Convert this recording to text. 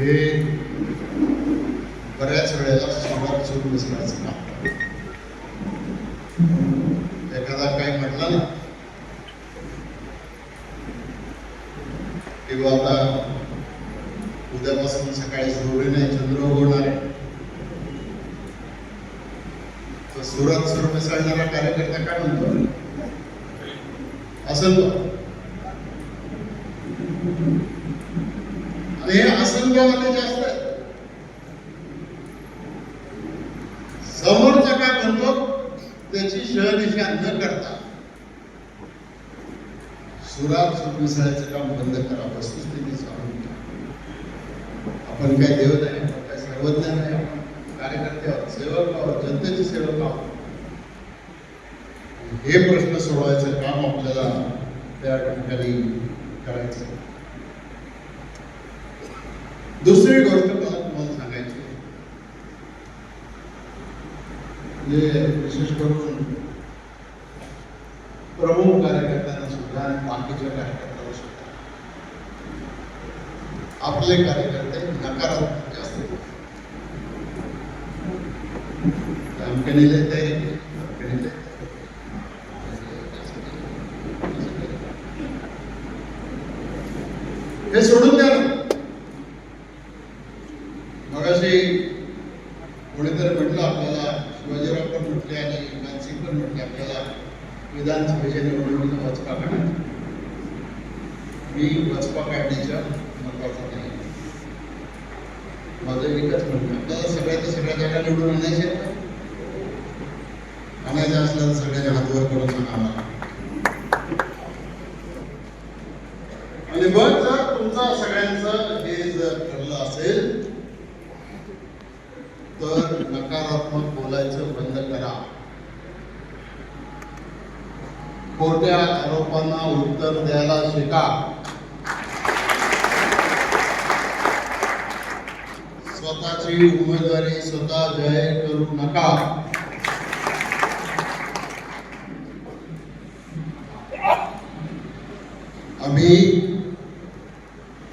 हे बऱ्याच वेळेला सुरुवात सुरू बसण्याचं काम एखादा काही म्हटला ना किंवा आता उद्यापासून सकाळी सूर्य चंद्र उगवणार आहे. तर सुरात सुर मिसळणारा कार्यकर्ता काय म्हणतो? असंत ते असंख्यामध्ये जास्त आहे. समोरचा काय म्हणतो त्याची शहनिशा न करता. सुरात सुर काम बंद करा वस्तुस्थिती सांगून आपण काय देवत नाही आपण काय सर्वज्ञ नाही आपण कार्यकर्ते आहोत सेवक आहोत जनतेचे सेवक आहोत. हे प्रश्न सोडवायचं काम आपल्याला त्या ठिकाणी करायचं दुसरी गोष्ट मला तुम्हाला सांगायची. म्हणजे विशेष करून प्रमुख कार्यकर्त्यांना सुद्धा आणि बाकीच्या कार्यकर्त्यांना सुद्धा आपले कार्यकर्ते नकारात्मक येईल. हे सोडून द्या ना मगाशी कोणीतरी म्हटलं आपल्याला शिवाजीराव पण म्हटले आणि मानसिंग पण म्हटले आपल्याला विधानसभेच्या निवडणुकीत वचपा काढा मी वचपा काढण्याच्या महत्त्वाचा नाही. माझं एकच म्हणणं आपल्याला सगळ्याच्या सगळ्या जागा निवडून आणायचे आणायचं असलं तर सगळ्याच्या हातवर करून सांगा आम्हाला. आणि मग जर तुमचा सगळ्यांचं हे जर ठरलं असेल तर नकारात्मक बोलायचं बंद करा. खोट्या आरोपांना उत्तर द्यायला शिका. स्वतःची उमेदवारी स्वतः जाहीर करू नका. आम्ही